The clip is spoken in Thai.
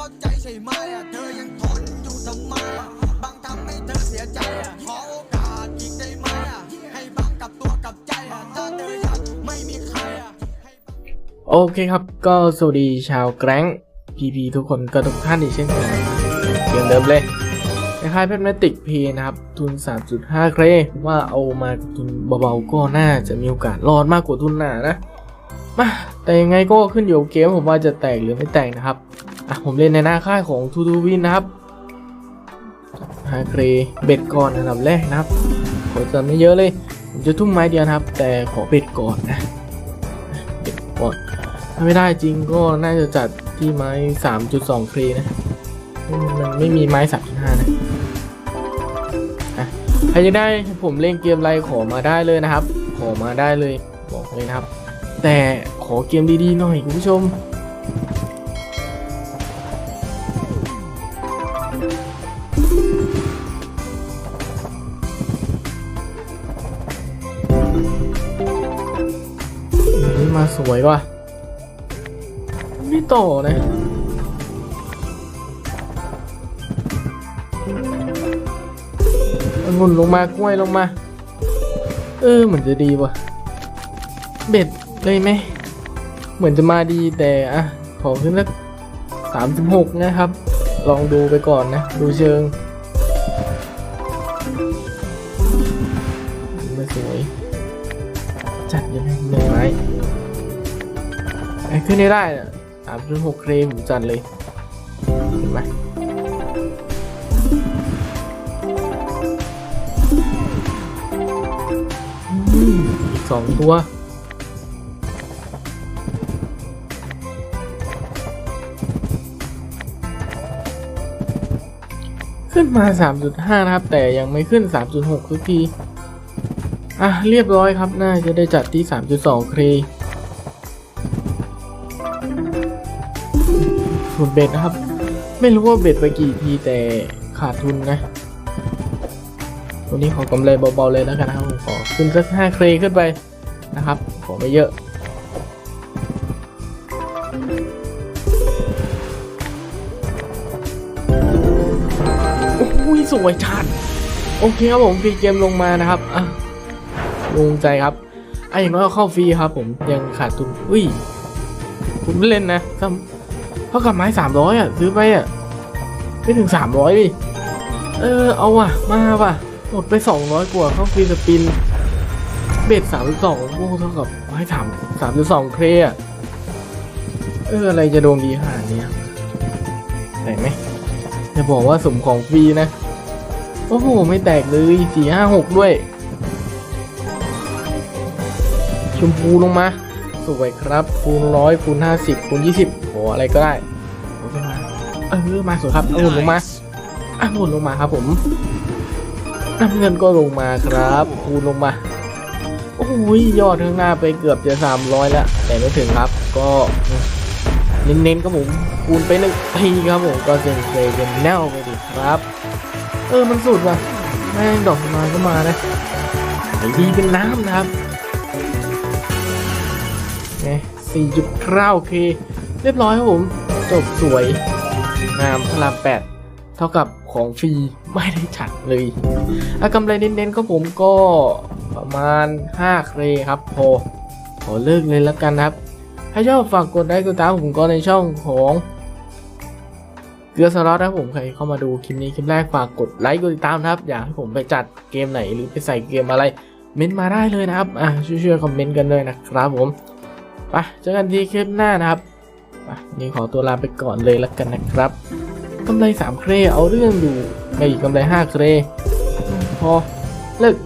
เข้าใจใช่ไหมอะเธอยังทนอยู่ทำไมอะบางทำให้เธอเสียใจอะขอโอกาสอีกได้ไหมอะให้บางกับตัวกับใจอะถ้าเธอยังไม่มีใครอะโอเคครับก็สวัสดีชาวแกร้งพีพีทุกคนก็ทุกท่านอีกเช่นเคยเช่นเดิมเลยคล้ายๆเพชรแมติกพีนะครับ ทุน 3.5 เครว่าเอามาทุนเบาๆก็น่าจะมีโอกาสรอดมากกว่าทุนหนานะมาแต่ยังไงก็ขึ้นอยู่กับเกมผมว่าจะแตกหรือไม่แตกนะครับ อะผมเล่นในหน้าค่ายของทูทูวินนะครับฮาเครเบ็ดก่อนอันดับแรกนะครับขอจะไม่เยอะเลย ผมจะทุ่มไม้เดียวนะครับ แต่ขอเบ็ดก่อนนะเบ็ดก่อนถ้าไม่ได้จริงก็น่าจะจัดที่ไม้ 3.2 เครนะ มันไม่มีไม้ 3.5 นะอะใครจะได้ผมเล่นเกมอะไรขอมาได้เลยนะครับ ขอมาได้เลยบอกเลยนะครับ แต่ขอเกมดีๆหน่อยคุณผู้ชม มาสวยว่ะ ไม่ต่อนะองุ่นลงมากล้วยลงมา เออเหมือนจะดีว่ะ เบ็ดเลยไหม เหมือนจะมาดีแต่อะขอขึ้นสักสามสิบหกนะครับ ลองดูไปก่อนนะ ดูเชิง จัดยังไงหนึ่งไม้ไอ้ขึ้นได้ได้สามจุดหกเครมผมจัดเลยเห็นไหมอืมอีกสองตัวขึ้นมา 3.5 นะครับ แต่ยังไม่ขึ้น 3.6 ทุกที อะเรียบร้อยครับ น่าจะได้จัดที่ 3.2เครทุนเบ็ดนะครับ ไม่รู้ว่าเบ็ดไปกี่ทีแต่ขาดทุนนะ วันนี้ขอกำไรเบาๆเลยแล้วกันนะครับผมขอขึ้นสัก5เครขึ้นไปนะครับ ขอไม่เยอะโอ้ยสวยจัดโอเคครับผมฟีเกมลงมานะครับอะ ลงใจครับไอ้อย่างน้อยก็เข้าฟรีครับ ผมยังขาดทุนอุ้ยผมเล่นนะทำเท่ากับไม้สามร้อยอะซื้อไปอะไม่ถึงสามร้อยดิเออเอาว่ะมาว่ะหมดไปสองร้อยกว่าเข้าฟรีสปินเบ็ดสามสองโอ้เท่ากับไม้สามสามสองเครอะเอออะไรจะดวงดีขนาดนี้ไหนไหมจะบอกว่าสมของฟรีนะ โอ้โห ไม่แตกเลยสี่ห้าหกด้วย ชมพูลงมา สวยครับ คูณร้อยคูณห้าสิบคูณยี่สิบโหอะไรก็ได้โอเคมาเออมาสวยครับเอาหมุนลงมาอะหมุนลงมาครับผมน้ำเงินก็ลงมาครับ คูณลงมาโอ้ยยอดข้างหน้าไปเกือบจะสามร้อยแล้ว แต่ไม่ถึงครับ ก็เน้นๆครับผมคูณไปหนึ่งทีครับผมก็เซนเคยเป็นแนวไปดิครับ เออมันสุดว่ะแม่งดอกไม้ก็มานะไอ้ดีเป็นน้ำนะครับ ไงสี่จุดเก้าเค เรียบร้อยครับผม จบสวย งามพลามแปดเท่ากับของฟรีไม่ได้จัดเลยอากำไรเน้นๆก็ผมก็ประมาณ 5 เครครับพอขอเลิกเลยแล้วกันครับ ถ้าชอบฝากกดไลค์กดติดตามผมก็ในช่องของเกลือสล็อตนะผมใครเข้ามาดูคลิปนี้คลิปแรกฝากกดไลค์กดติดตามครับ อยากให้ผมไปจัดเกมไหนหรือไปใส่เกมอะไร เม้นมาได้เลยนะครับอะช่วยๆคอมเมนต์กันด้วยนะครับผม ไปเจอกันที่คลิปหน้านะครับนี่ขอตัวลาไปก่อนเลยแล้วกันนะครับกำไร3เครเอาเรื่องอยู่ไม่กำไร5เครพอเลิก